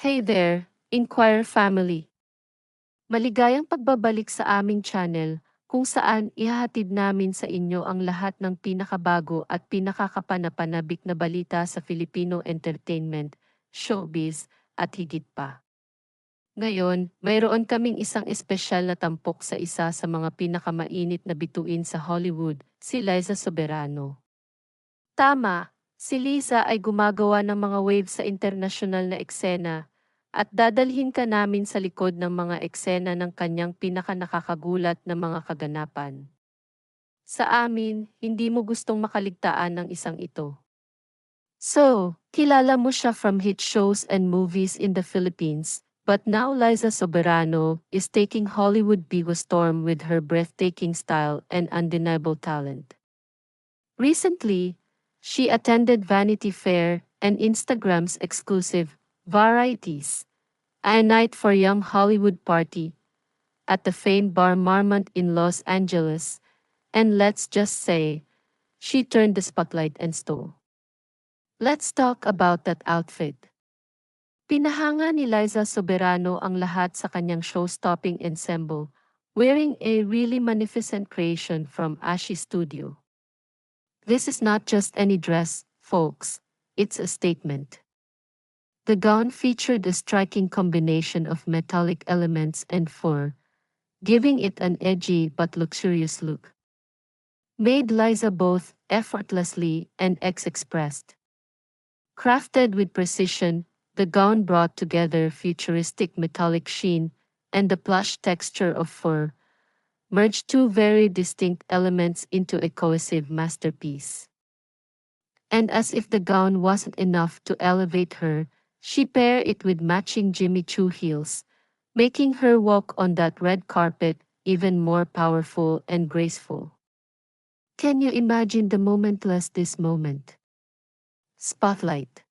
Hey there, Inquire family. Maligayang pagbabalik sa aming channel, kung saan ihahatid namin sa inyo ang lahat ng pinakabago at pinakakapanapanabik na balita sa Filipino entertainment, showbiz, at higit pa. Ngayon, mayroon kaming isang espesyal na tampok sa isa sa mga pinakamainit na bituin sa Hollywood, si Liza Soberano. Tama, si Liza ay gumagawa ng mga waves sa internasyonal na eksena, at dadalhin ka namin sa likod ng mga eksena ng kanyang pinakanakakagulat na mga kaganapan. Sa amin, hindi mo gustong makaligtaan ng isang ito. So, kilala mo siya from hit shows and movies in the Philippines, but now Liza Soberano is taking Hollywood by storm with her breathtaking style and undeniable talent. Recently, she attended Vanity Fair and Instagram's exclusive Varieties, a night for young Hollywood party at the famed bar Marmont in Los Angeles, and let's just say, she turned the spotlight and stole. Let's talk about that outfit. Pinahanga ni Liza Soberano ang lahat sa kanyang show-stopping ensemble, wearing a really magnificent creation from Ashi Studio. This is not just any dress, folks, it's a statement. The gown featured a striking combination of metallic elements and fur, giving it an edgy but luxurious look. Made Liza both effortlessly and ex-expressed. Crafted with precision, the gown brought together futuristic metallic sheen and the plush texture of fur, merged two very distinct elements into a cohesive masterpiece. And as if the gown wasn't enough to elevate her, she paired it with matching Jimmy Choo heels, making her walk on that red carpet even more powerful and graceful. Can you imagine the momentless this moment? Spotlight.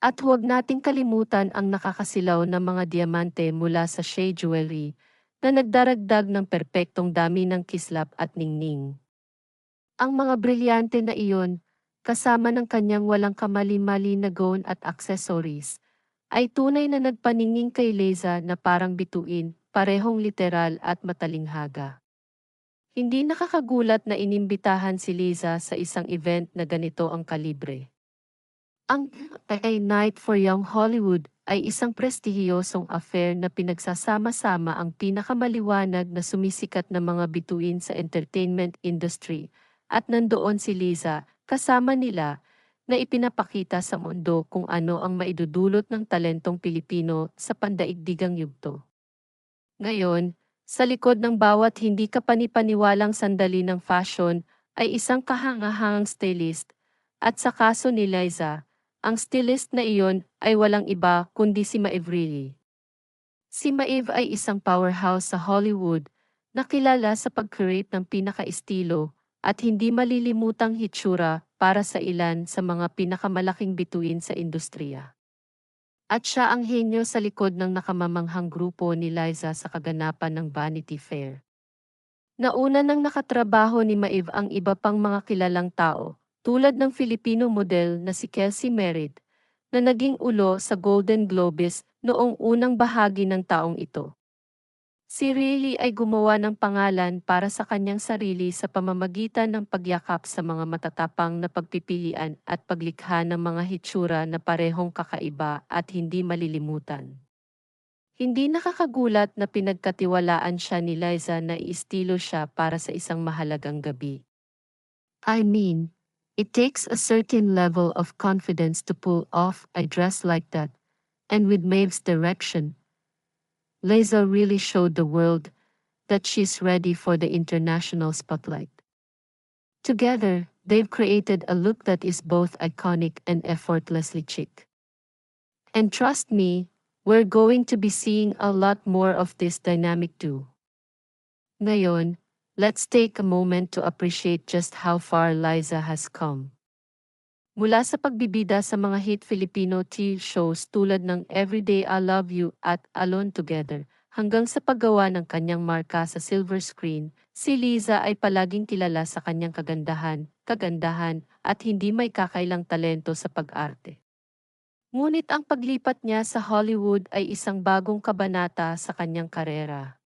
At huwag nating kalimutan ang nakakasilaw na mga diamante mula sa Shea Jewelry na nagdaragdag ng perpektong dami ng kislap at ningning. Ang mga brilyante na iyon kasama ng kanyang walang kamali-mali na gown at accessories, ay tunay na nagpaninging kay Leza na parang bituin, parehong literal at matalinghaga. Hindi nakakagulat na inimbitahan si Liza sa isang event na ganito ang kalibre. Ang A Night for Young Hollywood ay isang prestihiyosong affair na pinagsasama-sama ang pinakamaliwanag na sumisikat na mga bituin sa entertainment industry at nandoon si Liza kasama nila na ipinapakita sa mundo kung ano ang maidudulot ng talentong Pilipino sa pandaigdigang yugto. Ngayon, sa likod ng bawat hindi kapanipaniwalang sandali ng fashion ay isang kahangahangang stylist, at sa kaso ni Liza, ang stylist na iyon ay walang iba kundi si Maeve Reilly. Si Maeve ay isang powerhouse sa Hollywood na kilala sa pag-create ng pinaka-estilo at hindi malilimutang hitsura para sa ilan sa mga pinakamalaking bituin sa industriya. At siya ang henyo sa likod ng nakamamanghang grupo ni Liza sa kaganapan ng Vanity Fair. Nauna nang nakatrabaho ni Maeve ang iba pang mga kilalang tao, tulad ng Filipino model na si Kelsey Merritt, na naging ulo sa Golden Globes noong unang bahagi ng taong ito. Si Riley ay gumawa ng pangalan para sa kanyang sarili sa pamamagitan ng pagyakap sa mga matatapang na pagpipilian at paglikha ng mga hitsura na parehong kakaiba at hindi malilimutan. Hindi nakakagulat na pinagkatiwalaan siya ni Liza na iistilo siya para sa isang mahalagang gabi. I mean, it takes a certain level of confidence to pull off a dress like that, and with Maeve's direction, Liza really showed the world that she's ready for the international spotlight. Together, they've created a look that is both iconic and effortlessly chic. And trust me, we're going to be seeing a lot more of this dynamic too. Ngayon, let's take a moment to appreciate just how far Liza has come. Mula sa pagbibida sa mga hit Filipino TV shows tulad ng Everyday I Love You at Alone Together, hanggang sa paggawa ng kanyang marka sa silver screen, si Liza ay palaging kilala sa kanyang kagandahan, kagandahan, at hindi may kakailang talento sa pag-arte. Ngunit ang paglipat niya sa Hollywood ay isang bagong kabanata sa kanyang karera.